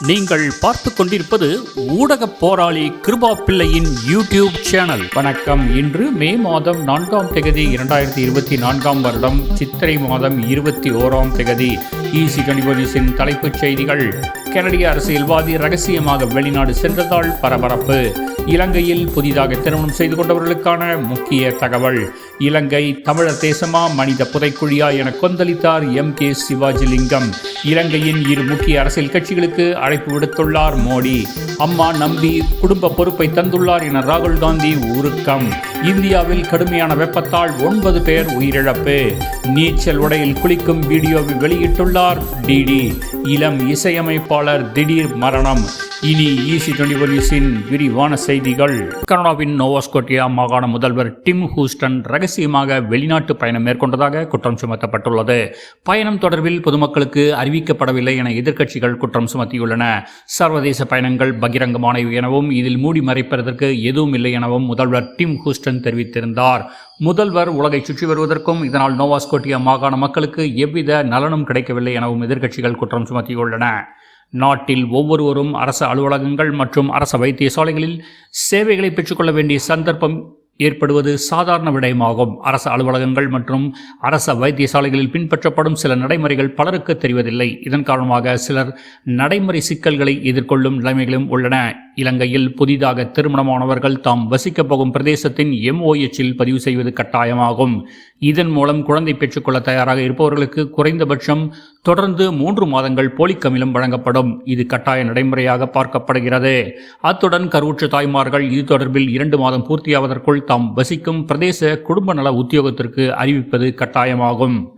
நீங்கள் பார்த்து கொண்டிருப்பது ஊடக போராளி கிருபா பிள்ளையின் யூடியூப் சேனல். வணக்கம். இன்று மே மாதம் நான்காம் தேதி இரண்டாயிரத்தி இருபத்தி நான்காம் வருடம் சித்திரை மாதம் இருபத்தி ஓராம் தேதி. ஈசி கணிபொலிஸின் தலைப்புச் செய்திகள். கனடிய அரசியல்வாதி ரகசியமாக வெளிநாடு சென்றதால் பரபரப்பு. இலங்கையில் புதிதாக திருமணம் செய்து கொண்டவர்களுக்கான முக்கிய தகவல். இலங்கை தமிழர் தேசமா மனித புதைக்குழியா என கொந்தளித்தார் எம் கே சிவாஜிலிங்கம். இலங்கையின் இரு முக்கிய அரசியல் கட்சிகளுக்கு அழைப்பு விடுத்துள்ளார் மோடி. அம்மா நம்பி குடும்ப பொறுப்பை தந்துள்ளார் என ராகுல் காந்தி உருக்கம் இந்தியாவில் கடுமையான வெப்பத்தால் ஒன்பது பேர் உயிரிழப்பு. நீச்சல் உடையில் குளிக்கும் வீடியோவை வெளியிட்டுள்ளார் டிடி இளம் இசையமைப்பாளர் திடீர் மரணம். இனி ஈசி டுவெண்டி விரிவான செய்திகள். கனடாவின் நோவாஸ்கோட்டியா மாகாண முதல்வர் டிம் ஹூஸ்டன் ரகசியமாக வெளிநாட்டு பயணம் மேற்கொண்டதாக குற்றம் சுமத்தப்பட்டுள்ளது. பயணம் தொடர்பில் பொதுமக்களுக்கு அறிவிக்கப்படவில்லை என எதிர்க்கட்சிகள் குற்றம் சுமத்தியுள்ளன. சர்வதேச பயணங்கள் பகிரங்கமானவை எனவும் இதில் மூடி மறைப்பதற்கு எதுவும் இல்லை எனவும் முதல்வர் டிம் ஹூஸ்டன் தெரிவித்திருந்தார். முதல்வர் உலகை சுற்றி வருவதற்கும் இதனால் நோவாஸ்கோட்டியா மாகாண மக்களுக்கு எவ்வித நலனும் கிடைக்கவில்லை எனவும் எதிர்க்கட்சிகள் குற்றம் சுமத்தியுள்ளன. நாட்டில் ஒவ்வொருவரும் அரசு அலுவலகங்கள் மற்றும் அரச வைத்தியசாலைகளில் சேவைகளை பெற்றுக்கொள்ள வேண்டிய சந்தர்ப்பம் ஏற்படுவது சாதாரண விடயமாகும். அரசு அலுவலகங்கள் மற்றும் அரச வைத்தியசாலைகளில் பின்பற்றப்படும் சில நடைமுறைகள் பலருக்கு தெரிவதில்லை. இதன் காரணமாக சிலர் நடைமுறை சிக்கல்களை எதிர்கொள்ளும் நிலைமைகளும் உள்ளன. இலங்கையில் புதிதாக திருமணமானவர்கள் தாம் வசிக்கப் போகும் பிரதேசத்தின் எம்ஓஎச்சில் பதிவு செய்வது கட்டாயமாகும். இதன் மூலம் குழந்தை பெற்றுக்கொள்ள தயாராக இருப்பவர்களுக்கு குறைந்தபட்சம் தொடர்ந்து மூன்று மாதங்கள் போலிக்கமிலம் வழங்கப்படும். இது கட்டாய நடைமுறையாக பார்க்கப்படுகிறது. அத்துடன் கருவுற்ற தாய்மார்கள் இது தொடர்பில் இரண்டு மாதம் பூர்த்தியாவதற்குள் தாம் வசிக்கும் பிரதேச குடும்ப நல உத்தியோகத்திற்கு அறிவிப்பது கட்டாயமாகும்.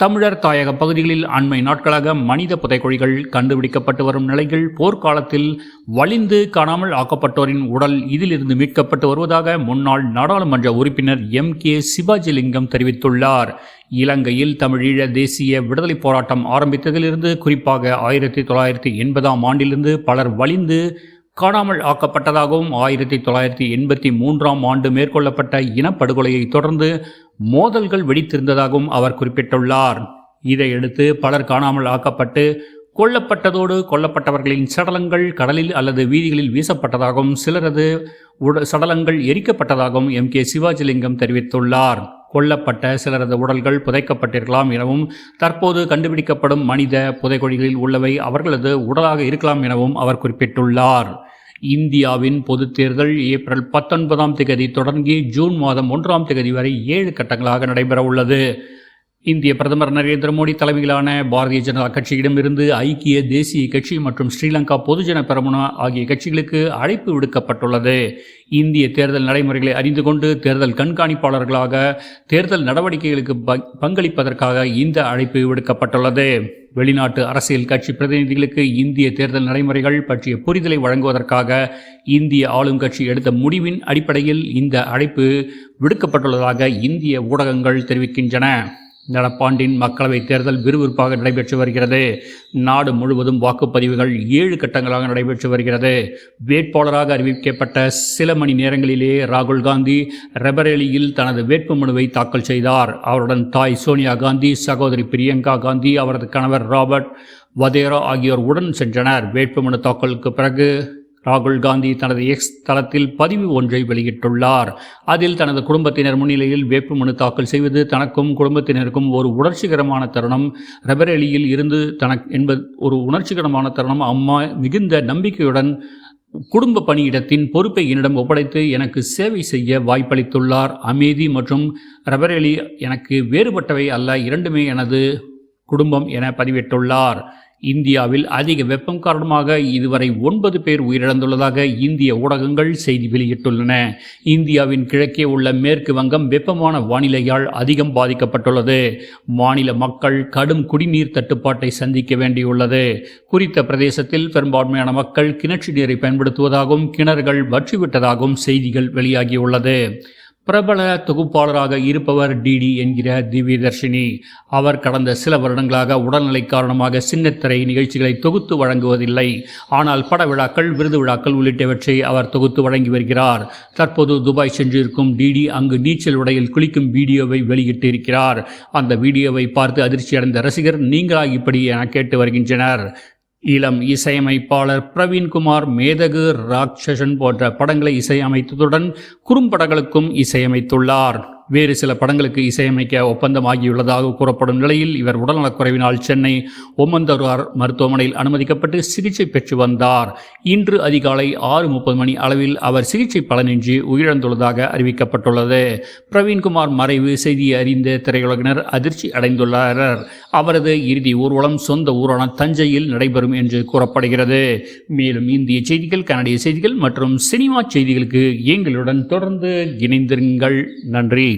தமிழர் தாயக பகுதிகளில் அண்மை நாட்களாக மனித புதைக்குழிகள் கண்டுபிடிக்கப்பட்டு வரும் நிலையில் போர்க்காலத்தில் வலிந்து காணாமல் ஆக்கப்பட்டோரின் உடல் இதிலிருந்து மீட்கப்பட்டு வருவதாக முன்னாள் நாடாளுமன்ற உறுப்பினர் எம் கே சிவாஜிலிங்கம் தெரிவித்துள்ளார். இலங்கையில் தமிழீழ தேசிய விடுதலை போராட்டம் ஆரம்பித்ததிலிருந்து குறிப்பாக ஆயிரத்தி தொள்ளாயிரத்தி எண்பதாம் ஆண்டிலிருந்து பலர் வலிந்து காணாமல் ஆக்கப்பட்டதாகவும் ஆயிரத்தி தொள்ளாயிரத்தி எண்பத்தி மூன்றாம் ஆண்டு மேற்கொள்ளப்பட்ட இனப்படுகொலையை தொடர்ந்து மோதல்கள் வெடித்திருந்ததாகவும் அவர் குறிப்பிட்டுள்ளார். இதையடுத்து பலர் காணாமல் ஆக்கப்பட்டு கொல்லப்பட்டதோடு கொல்லப்பட்டவர்களின் சடலங்கள் கடலில் அல்லது வீதிகளில் வீசப்பட்டதாகவும் சிலரது உட சடலங்கள் எரிக்கப்பட்டதாகவும் எம். கே. சிவாஜிலிங்கம் தெரிவித்துள்ளார். கொல்லப்பட்ட சிலரது உடல்கள் புதைக்கப்பட்டிருக்கலாம் எனவும் தற்போது கண்டுபிடிக்கப்படும் மனித புதைக்குழிகளில் உள்ளவை அவர்களது உடலாக இருக்கலாம் எனவும் அவர் குறிப்பிட்டுள்ளார். இந்தியாவின் பொதுத் தேர்தல் ஏப்ரல் பத்தொன்பதாம் தேதி தொடங்கி ஜூன் மாதம் ஒன்றாம் தேதி வரை ஏழு கட்டங்களாக நடைபெற உள்ளது இந்திய பிரதமர் நரேந்திர மோடி தலைமையிலான பாரதிய ஜனதா கட்சியிடமிருந்து ஐக்கிய தேசிய கட்சி மற்றும் ஸ்ரீலங்கா பொதுஜன பெரமுனா ஆகிய கட்சிகளுக்கு அழைப்பு விடுக்கப்பட்டுள்ளது. இந்திய தேர்தல் நடைமுறைகளை அறிந்து கொண்டு தேர்தல் கண்காணிப்பாளர்களாக தேர்தல் நடவடிக்கைகளுக்கு பங்களிப்பதற்காக இந்த அழைப்பு விடுக்கப்பட்டுள்ளது. வெளிநாட்டு அரசியல் கட்சி பிரதிநிதிகளுக்கு இந்திய தேர்தல் நடைமுறைகள் பற்றிய புரிதலை வழங்குவதற்காக இந்திய ஆளும் கட்சி எடுத்த முடிவின் அடிப்படையில் இந்த அழைப்பு விடுக்கப்பட்டுள்ளதாக இந்திய ஊடகங்கள் தெரிவிக்கின்றன. நடப்பாண்டின் மக்களவைத் தேர்தல் விறுவிறுப்பாக நடைபெற்று வருகிறது. நாடு முழுவதும் வாக்குப்பதிவுகள் ஏழு கட்டங்களாக நடைபெற்று வருகிறது. வேட்பாளராக அறிவிக்கப்பட்ட சில மணி நேரங்களிலேயே ராகுல் காந்தி ரெபரேலியில் தனது வேட்புமனுவை தாக்கல் செய்தார். அவருடன் தாய் சோனியா காந்தி சகோதரி பிரியங்கா காந்தி அவரது கணவர் ராபர்ட் வதேரா ஆகியோர் உடன் சென்றனர். வேட்புமனு தாக்கலுக்கு பிறகு ராகுல் காந்தி தனது எக்ஸ் தளத்தில் பதிவு ஒன்றை வெளியிட்டுள்ளார். அதில் தனது குடும்பத்தினர் முன்னிலையில் வேட்புமனு தாக்கல் செய்வது தனக்கும் குடும்பத்தினருக்கும் ஒரு உணர்ச்சிகரமான தருணம். ரபரேலியில் இருந்து தனக்கு என்பது ஒரு உணர்ச்சிகரமான தருணம். அம்மா மிகுந்த நம்பிக்கையுடன் குடும்ப பணியிடத்தின் பொறுப்பை என்னிடம் ஒப்படைத்து எனக்கு சேவை செய்ய வாய்ப்பளித்துள்ளார். அமைதி மற்றும் ரபரேலி எனக்கு வேறுபட்டவை அல்ல இரண்டுமே எனது குடும்பம் என பதிவிட்டுள்ளார். இந்தியாவில் அதிக வெப்பம் காரணமாக இதுவரை ஒன்பது பேர் உயிரிழந்துள்ளதாக இந்திய ஊடகங்கள் செய்தி வெளியிட்டுள்ளன. இந்தியாவின் கிழக்கே உள்ள மேற்கு வங்கம் வெப்பமான வானிலையால் அதிகம் பாதிக்கப்பட்டுள்ளது. மாநில மக்கள் கடும் குடிநீர் தட்டுப்பாட்டை சந்திக்க வேண்டியுள்ளது. குறித்த பிரதேசத்தில் பெரும்பான்மையான மக்கள் கிணற்று நீரை பயன்படுத்துவதாகவும் கிணறுகள் வற்றிவிட்டதாகவும் செய்திகள் வெளியாகியுள்ளது. பிரபல தொகுப்பாளராக இருப்பவர் டிடி என்கிற திவ்யதர்ஷினி. அவர் கடந்த சில வருடங்களாக உடல்நிலை காரணமாக சின்னத்திரை நிகழ்ச்சிகளை தொகுத்து வழங்குவதில்லை. ஆனால் பட விழாக்கள் விருது விழாக்கள் உள்ளிட்டவற்றை அவர் தொகுத்து வழங்கி வருகிறார். தற்போது துபாய் சென்றிருக்கும் டிடி அங்கு நீச்சல் உடையில் குளிக்கும் வீடியோவை வெளியிட்டிருக்கிறார். அந்த வீடியோவை பார்த்து அதிர்ச்சியடைந்த ரசிகர் நீங்களா இப்படி என கேட்டு வருகின்றனர். இளம் இசையமைப்பாளர் பிரவீன்குமார் மேதகு ராட்சசன் போன்ற படங்களை இசையமைத்ததுடன் குறும்படங்களுக்கும் இசையமைத்துள்ளார். வேறு சில படங்களுக்கு இசையமைக்க ஒப்பந்தமாகியுள்ளதாக கூறப்படும் நிலையில் இவர் உடல்நலக்குறைவினால் சென்னை ஒமந்தருவார் மருத்துவமனையில் அனுமதிக்கப்பட்டு சிகிச்சை பெற்று வந்தார். இன்று அதிகாலை ஆறு முப்பது மணி அளவில் அவர் சிகிச்சை பலனின்றி உயிரிழந்துள்ளதாக அறிவிக்கப்பட்டுள்ளது. பிரவீன்குமார் மறைவு செய்தியை அறிந்த திரையுலகினர் அதிர்ச்சி அடைந்துள்ளனர். அவரது இறுதி ஊர்வலம் சொந்த ஊரான தஞ்சையில் நடைபெறும் என்று கூறப்படுகிறது. மேலும் இந்திய செய்திகள் கனடிய செய்திகள் மற்றும் சினிமா செய்திகளுக்கு எங்களுடன் தொடர்ந்து இணைந்திருங்கள். நன்றி.